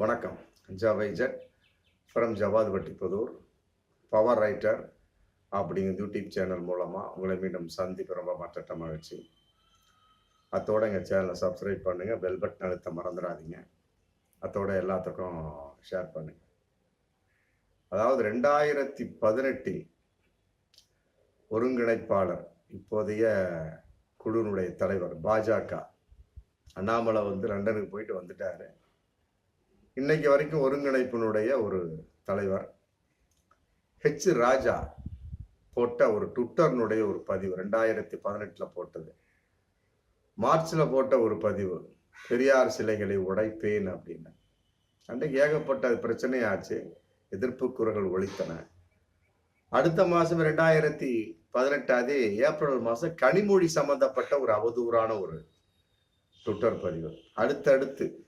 வணக்கம். ஜவைஜட் from Jawad Vattipudur. Power writer அப்படிங்கிற YouTube channel மூலமாக உங்களை மீண்டும் சந்திப்பு ரொம்ப மற்ற மகிழ்ச்சி. அத்தோட எங்கள் சேனலை சப்ஸ்கிரைப் பண்ணுங்கள் பெல் பட்டன் அழுத்த மறந்துடாதீங்க. அத்தோட எல்லாத்துக்கும் ஷேர் பண்ணுங்கள் அதாவது ரெண்டாயிரத்தி பதினெட்டில் ஒருங்கிணைப்பாளர் இப்போதைய குழுனுடைய தலைவர் பாஜக அண்ணாமலை வந்து லண்டனுக்கு போயிட்டு வந்துட்டாரு. இன்னைக்கு வரைக்கும் ஒருங்கிணைப்பினுடைய ஒரு தலைவர் ஹெச் ராஜா போட்ட ஒரு ட்விட்டர்னுடைய ஒரு பதிவு ரெண்டாயிரத்தி பதினெட்டில் போட்டது. மார்ச்சில் போட்ட ஒரு பதிவு பெரியார் சிலைகளை உடைப்பேன் அப்படின்னு. அன்றைக்கு ஏகப்பட்ட பிரச்சனையாச்சு எதிர்ப்பு குரல்கள் ஒழித்தன அடுத்த மாதம் ரெண்டாயிரத்தி பதினெட்டாவது ஏப்ரல் மாதம் கனிமொழி சம்பந்தப்பட்ட ஒரு அவதூறான ஒரு ட்விட்டர் பதிவு. அடுத்தடுத்து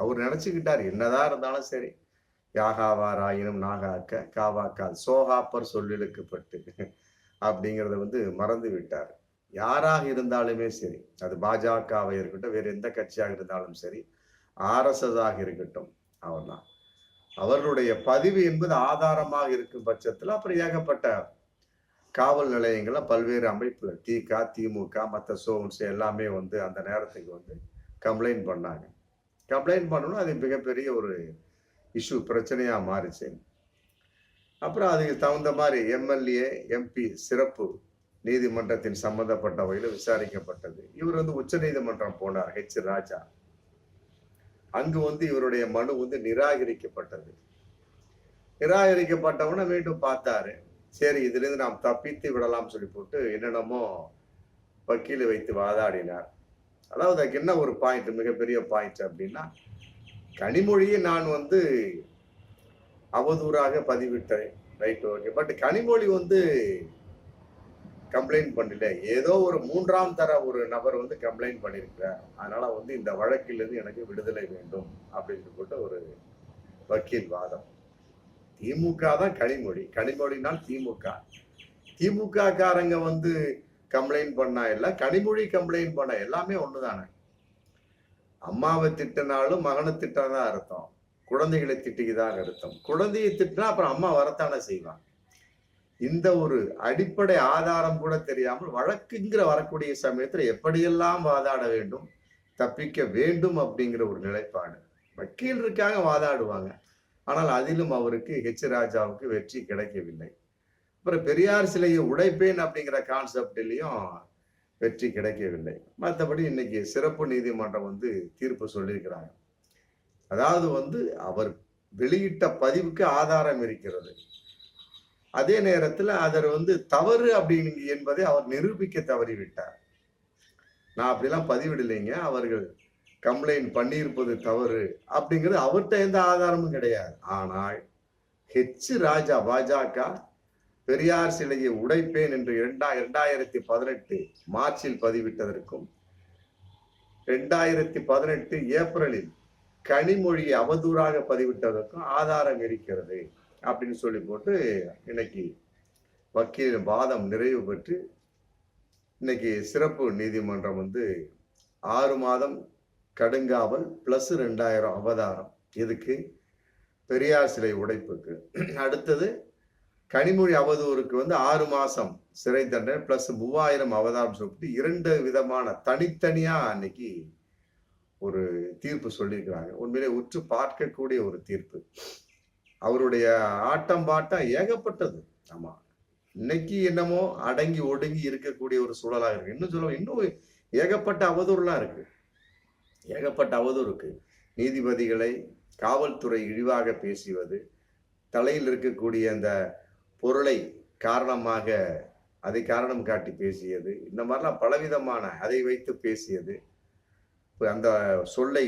அவர் நினைச்சுக்கிட்டார். என்னதான் இருந்தாலும் சரி. யாகாவாராயினும் நாகாக்க காவாக்கால் சோகாப்பர் சொல்லிழுக்கப்பட்டு அப்படிங்கிறத வந்து மறந்து விட்டார். யாராக இருந்தாலுமே சரி அது பாஜகவை இருக்கட்டும் வேறு எந்த கட்சியாக இருந்தாலும் சரி ஆர்எஸ்எஸாக இருக்கட்டும் அவர்தான். அவர்களுடைய பதிவு என்பது ஆதாரமாக இருக்கும் பட்சத்தில் அப்புறம் ஏகப்பட்ட காவல் நிலையங்களில் பல்வேறு அமைப்புகள் திக திமுக மற்ற சோன்ஸ் எல்லாமே வந்து அந்த நேரத்துக்கு வந்து கம்ப்ளைண்ட் பண்ணாங்க. கம்ப்ளைண்ட் பண்ணணும் அது மிகப்பெரிய ஒரு இஷ்யூ பிரச்சனையாக மாறிச்சு. அப்புறம் அதுக்கு தகுந்த மாதிரி எம்எல்ஏ எம்பி சிறப்பு நீதிமன்றத்தின் சம்பந்தப்பட்ட வகையில் விசாரிக்கப்பட்டது. இவர் வந்து உச்ச நீதிமன்றம் போனார் ஹெச் ராஜா. அங்கு வந்து இவருடைய மனு வந்து நிராகரிக்கப்பட்டது. நிராகரிக்கப்பட்டவன மீண்டும் பார்த்தாரு. சரி இதுலேருந்து நாம் தப்பித்து விடலாம்னு சொல்லி போட்டு என்னென்னமோ வக்கீலை வைத்து வாதாடினார். அதாவது அதுக்கு என்ன ஒரு பாயிண்ட் மிகப்பெரிய பாயிண்ட் அப்படின்னா கனிமொழியை நான் வந்து அவதூறாக பதிவிட்டேன். ரைட் ஓகே பட் கனிமொழி வந்து கம்ப்ளைண்ட் பண்ணல. ஏதோ ஒரு மூன்றாம் தர ஒரு நபர் வந்து கம்ப்ளைண்ட் பண்ணியிருக்கிறார். அதனால வந்து இந்த வழக்கிலிருந்து எனக்கு விடுதலை வேண்டும் அப்படின்னு போட்டு ஒரு வக்கீல் வாதம் திமுக தான் கனிமொழி. கனிமொழினால் திமுக. திமுக காரங்க வந்து கம்ப்ளைண்ட் பண்ணா இல்ல கனிமொழி கம்ப்ளைண்ட் பண்ண எல்லாமே ஒண்ணுதானே? அம்மாவை திட்டினாலும் மகனை திட்டதான் அர்த்தம். குழந்தைகளை திட்டிக்குதான் அர்த்தம். குழந்தையை திட்டினா அப்புறம் அம்மா வரத்தானே செய்வான் இந்த ஒரு அடிப்படை ஆதாரம் கூட தெரியாமல் வழக்குங்கிற வரக்கூடிய சமயத்துல எப்படியெல்லாம் வாதாட வேண்டும் தப்பிக்க வேண்டும் அப்படிங்கிற ஒரு நிலைப்பாடு. வக்கீலருக்காக வாதாடுவாங்க. ஆனால் அதிலும் அவருக்கு ஹெச் ராஜாவுக்கு வெற்றி கிடைக்கவில்லை. அப்புறம் பெரியார் சிலையை உடைப்பேன் அப்படிங்கிற கான்செப்ட்லையும் வெற்றி கிடைக்கவில்லை. மற்றபடி இன்னைக்கு சிறப்பு நீதிமன்றம் வந்து தீர்ப்பு சொல்லியிருக்கிறாங்க. அதாவது வந்து அவர் வெளியிட்ட பதிவுக்கு ஆதாரம் இருக்கிறது. அதே நேரத்தில் அதர் வந்து தவறு அப்படின்னு என்பதை அவர் நிரூபிக்க தவறிவிட்டார். நான் அப்படிலாம் பதிவிடலைங்க. அவர்கள் கம்ப்ளைண்ட் பண்ணியிருப்பது தவறு அப்படிங்கிறது அவர்கிட்ட எந்த ஆதாரமும் கிடையாது. ஆனால் ஹெச் ராஜா பாஜக பெரியார் சிலையை உடைப்பேன் என்று இரண்டா இரண்டாயிரத்தி பதினெட்டு மார்ச்சில் பதிவிட்டதற்கும் ரெண்டாயிரத்தி பதினெட்டு ஏப்ரலில் கனிமொழியை அவதூறாக பதிவிட்டதற்கும் ஆதாரம் இருக்கிறது அப்படின்னு சொல்லி போட்டு இன்னைக்கு வக்கீலின் வாதம் நிறைவு பெற்று இன்னைக்கு சிறப்பு நீதிமன்றம் வந்து ஆறு மாதம் கடுங்காவல் பிளஸ் ரெண்டாயிரம் அவதாரம். இதுக்கு பெரியார் சிலை உடைப்புக்கு. அடுத்தது கனிமொழி அவதூறுக்கு வந்து ஆறு மாசம் சிறை தண்டனை பிளஸ் மூவாயிரம் அவதாரம் சொல்லிட்டு இரண்டு விதமான தனித்தனியா அன்னைக்கு ஒரு தீர்ப்பு சொல்லியிருக்கிறாங்க. உண்மையிலே உற்று பார்க்கக்கூடிய ஒரு தீர்ப்பு. அவருடைய ஆட்டம் பாட்டம் ஏகப்பட்டது. ஆமா. இன்னைக்கு என்னமோ அடங்கி ஒடுங்கி இருக்கக்கூடிய ஒரு சூழலாக இருக்கு. இன்னும் சொல்ல இன்னும் ஏகப்பட்ட அவதூறுலாம் இருக்கு. ஏகப்பட்ட அவதூறு நீதிபதிகளை காவல்துறை இழிவாக பேசுவது தலையில் இருக்கக்கூடிய அந்த பொருளை காரணமாக அதை காரணம் காட்டி பேசியது. இந்த மாதிரிலாம் பலவிதமான அதை வைத்து பேசியது. அந்த சொல்லை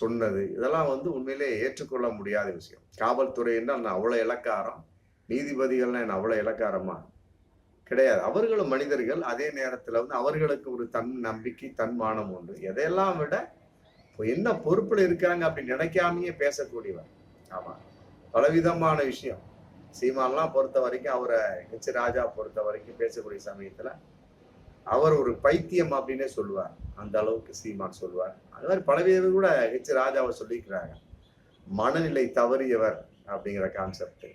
சொன்னது இதெல்லாம் வந்து உண்மையிலே ஏற்றுக்கொள்ள முடியாத விஷயம். காவல்துறை என்றால் நான் அவ்வளோ இலக்காரம் நீதிபதிகள்னா என்ன அவ்வளோ இலக்காரமா? கிடையாது. அவர்களும் மனிதர்கள் அதே நேரத்தில் வந்து அவர்களுக்கு ஒரு தன் நம்பிக்கை தன்மானம் உண்டு. எதையெல்லாம் விட என்ன பொறுப்பில் இருக்காங்க அப்படின்னு நினைக்காமையே பேசக்கூடியவர். ஆமாம் பலவிதமான விஷயம். சீமான்லாம் பொறுத்த வரைக்கும் அவரை ஹெச் ராஜா பொறுத்த வரைக்கும் பேசக்கூடிய சமயத்துல அவர் ஒரு பைத்தியம் அப்படின்னே சொல்லுவார். அந்த அளவுக்கு சீமான் சொல்லுவார். அது மாதிரி பல பேர் கூட ஹெச் ராஜாவை சொல்லிக்கிறாங்க. மனநிலை தவறியவர் அப்படிங்கிற கான்செப்ட்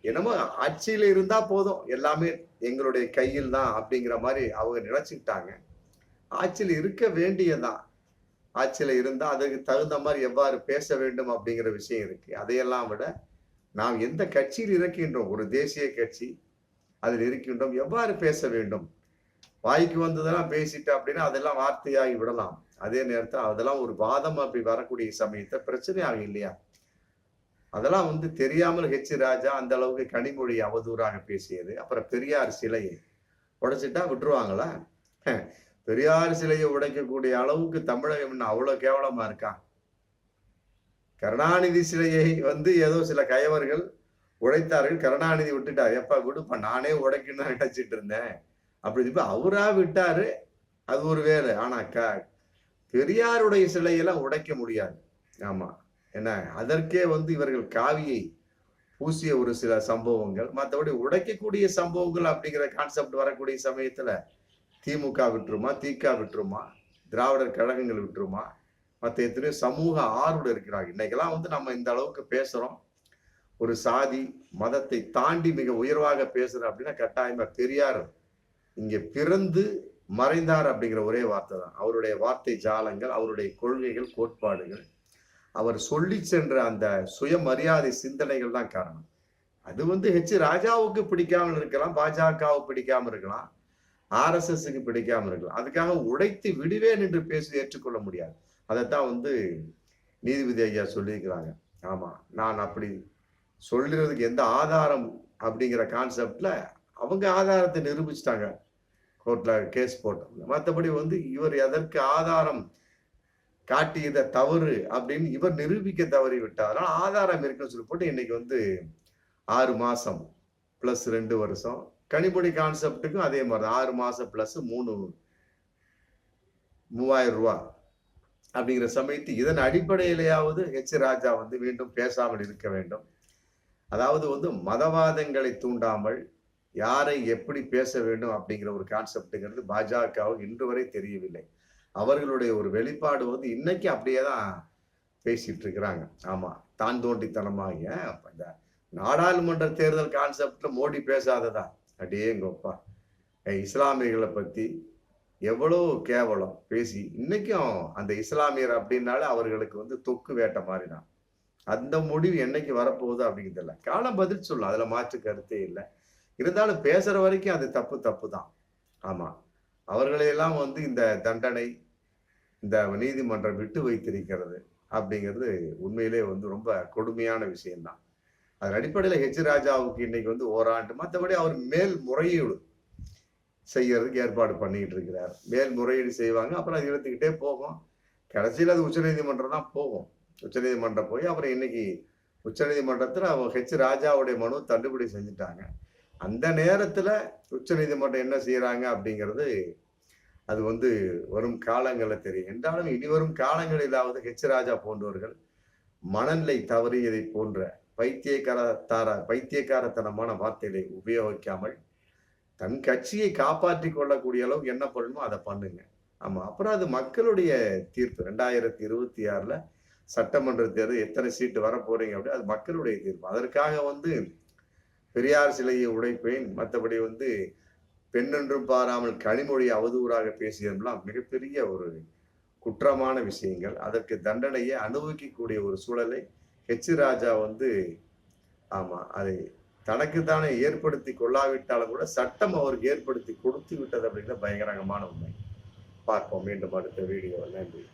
என்னமோ ஆட்சியில் இருந்தா போதும். எல்லாமே எங்களுடைய கையில் தான் அப்படிங்கிற மாதிரி அவங்க நினைச்சுக்கிட்டாங்க. ஆட்சியில் இருக்க வேண்டியதான் ஆட்சியில் இருந்தால் அதுக்கு தகுந்த மாதிரி எவ்வாறு பேச வேண்டும் அப்படிங்கிற விஷயம் இருக்கு. அதையெல்லாம் விட நாம் எந்த கட்சியில் இருக்கின்றோம்? ஒரு தேசிய கட்சி அதில் இருக்கின்றோம். எவ்வாறு பேச வேண்டும்? வாய்க்கு வந்ததெல்லாம் பேசிட்டு அப்படின்னா அதெல்லாம் வார்த்தையாகி விடலாம். அதே நேரத்தில் அதெல்லாம் ஒரு வாதம் அப்படி வரக்கூடிய சமயத்தை பிரச்சனை ஆகும் இல்லையா? அதெல்லாம் வந்து தெரியாமல் ஹெச் ராஜா அந்த அளவுக்கு கனிமொழி அவதூறாக பேசியது. அப்புறம் பெரியார் சிலையை உடைச்சிட்டா விட்டுருவாங்களா? பெரியார் சிலையை உடைக்கக்கூடிய அளவுக்கு தமிழகம் இன்னும் அவ்வளோ கேவலமா இருக்கா? கருணாநிதி சிலையை வந்து ஏதோ சில கயவர்கள் உடைத்தார்கள். கருணாநிதி விட்டுட்டார். எப்பா கொடுப்பா நானே உடைக்கணும்னு நினைச்சிட்டு இருந்தேன். அப்படி இப்ப அவரா விட்டாரு. அது ஒரு வேலை. ஆனா க பெரியாருடைய சிலையெல்லாம் உடைக்க முடியாது. ஆமா. என்ன? அதற்கே வந்து இவர்கள் காவியை பூசிய ஒரு சில சம்பவங்கள். மற்றபடி உடைக்கக்கூடிய சம்பவங்கள் அப்படிங்கிற கான்செப்ட் வரக்கூடிய சமயத்துல திமுக விட்டுருமா? திக விட்டுருமா? திராவிடர் கழகங்கள் விட்டுருமா? மற்ற எத்தனையோ சமூக ஆர்வலர் இருக்கிறாங்க. இன்னைக்கெல்லாம் வந்து நம்ம இந்த அளவுக்கு பேசுறோம். ஒரு சாதி மதத்தை தாண்டி மிக உயர்வாக பேசுறோம் அப்படின்னா கட்டாயமா பெரியார் இங்க பிறந்து மறைந்தார் அப்படிங்கிற ஒரே வார்த்தை தான். அவருடைய வார்த்தை ஜாலங்கள் அவருடைய கொள்கைகள் கோட்பாடுகள். அவர் சொல்லி சென்ற அந்த சுயமரியாதை சிந்தனைகள் தான் காரணம். அது வந்து ஹெச் ராஜாவுக்கு பிடிக்காமல் இருக்கலாம் பாஜகவுக்கு பிடிக்காம இருக்கலாம் ஆர்எஸ்எஸ்க்கு பிடிக்காம இருக்கலாம். அதுக்காக உடைத்து விடுவேன் என்று பேசி ஏற்றுக்கொள்ள முடியாது. அதைத்தான் வந்து நீதிபதி ஐயா சொல்லியிருக்கிறாங்க. ஆமாம் நான் அப்படி சொல்லுறதுக்கு எந்த ஆதாரம் அப்படிங்கிற கான்செப்டில் அவங்க ஆதாரத்தை நிரூபிச்சிட்டாங்க. கோர்ட்ல கேஸ் போட்டாங்க மற்றபடி வந்து இவர் எதற்கு ஆதாரம் காட்டியத தவறு அப்படின்னு இவர் நிரூபிக்க தவறி விட்டார் ஆதாரம் இருக்குன்னு சொல்லி போட்டு இன்னைக்கு வந்து ஆறு மாதம் ப்ளஸ் ரெண்டு வருஷம். கனிமொழி கான்செப்டுக்கும் அதே மாதிரி தான் ஆறு மாதம் ப்ளஸ் மூணு மூவாயிரம் ரூபா அப்படிங்கிற சமயத்து இதன் அடிப்படையிலேயாவது ஹெச் ராஜா வந்து மீண்டும் பேசாமல் இருக்க வேண்டும். அதாவது வந்து மதவாதங்களை தூண்டாமல் யாரை எப்படி பேச வேண்டும் அப்படிங்கிற ஒரு கான்செப்டுங்கிறது பாஜகவுக்கு இன்று வரை தெரியவில்லை. அவர்களுடைய ஒரு வெளிப்பாடு வந்து இன்னைக்கு அப்படியே தான் பேசிட்டு இருக்கிறாங்க. ஆமா தான் தோண்டித்தனமாக ஏன் இந்த நாடாளுமன்ற தேர்தல் கான்செப்ட்ல மோடி பேசாததா? அடேங்கப்பா. இஸ்லாமியர்களை பத்தி எவ்வளோ கேவலம் பேசி இன்னைக்கும் அந்த இஸ்லாமியர் அப்படின்னாலே அவர்களுக்கு வந்து தொக்கு வேட்டை மாதிரி தான் அந்த முடிவு என்னைக்கு வரப்போகுது அப்படிங்கிறது இல்லை காலம் பதில் சொல்லும் அதில் மாற்று கருத்தே இல்லை. இருந்தாலும் பேசுகிற வரைக்கும் அது தப்பு தப்பு தான் ஆமாம் அவர்களையெல்லாம் வந்து இந்த தண்டனை இந்த நீதிமன்றம் விட்டு வைத்திருக்கிறது அப்படிங்கிறது உண்மையிலே வந்து ரொம்ப கொடுமையான விஷயம்தான். அதன் அடிப்படையில் ஹெச் ராஜாவுக்கு இன்னைக்கு வந்து ஓராண்டு மற்றபடி அவர் மேல் முறையீடு. செய்யறதுக்கு ஏற்பாடு பண்ணிக்கிட்டு இருக்கிறார் மேல்முறையீடு செய்வாங்க அப்புறம் அது இழுத்துக்கிட்டே போகும். கடைசியில் அது உச்சநீதிமன்றம் தான் போகும். உச்சநீதிமன்றம் போய் அப்புறம் இன்னைக்கு உச்சநீதிமன்றத்தில் அவங்க ஹெச் ராஜாவுடைய மனு தள்ளுபடி செஞ்சுட்டாங்க. அந்த நேரத்தில் உச்சநீதிமன்றம் என்ன செய்கிறாங்க அப்படிங்கிறது அது வந்து வரும் காலங்களில் தெரியும். என்றாலும் இனி வரும் காலங்களிலாவது ஹெச் ராஜா போன்றவர்கள் மனநிலை தவறியதை போன்ற பைத்தியக்கார பைத்தியக்காரத்தனமான வார்த்தைகளை உபயோகிக்காமல் தன் கட்சியை காப்பாற்றி கொள்ளக்கூடிய அளவுக்கு என்ன பண்ணணுமோ அதை பண்ணுங்க. ஆமா அப்புறம் அது மக்களுடைய தீர்ப்பு. ரெண்டாயிரத்தி இருபத்தி ஆறுல சட்டமன்ற தேர்தல் எத்தனை சீட்டு வர போறீங்க அப்படி அது மக்களுடைய தீர்ப்பு. அதற்காக வந்து பெரியார் சிலையை உடைப்பேன். மற்றபடி வந்து பெண்ணென்றும் பாராமல் கனிமொழி அவதூறாக பேசியதெல்லாம் மிகப்பெரிய ஒரு குற்றமான விஷயங்கள். அதற்கு தண்டனையை அனுபவிக்கக்கூடிய ஒரு சூழலை ஹெச் ராஜா வந்து ஆமா அதை தனக்கு தானே ஏற்படுத்தி கொள்ளாவிட்டாலும் கூட சட்டம் அவருக்கு ஏற்படுத்தி கொடுத்து விட்டது அப்படிங்கிற பயங்கரமான உண்மை. பார்ப்போம். மீண்டும் அடுத்த வீடியோ நன்றி.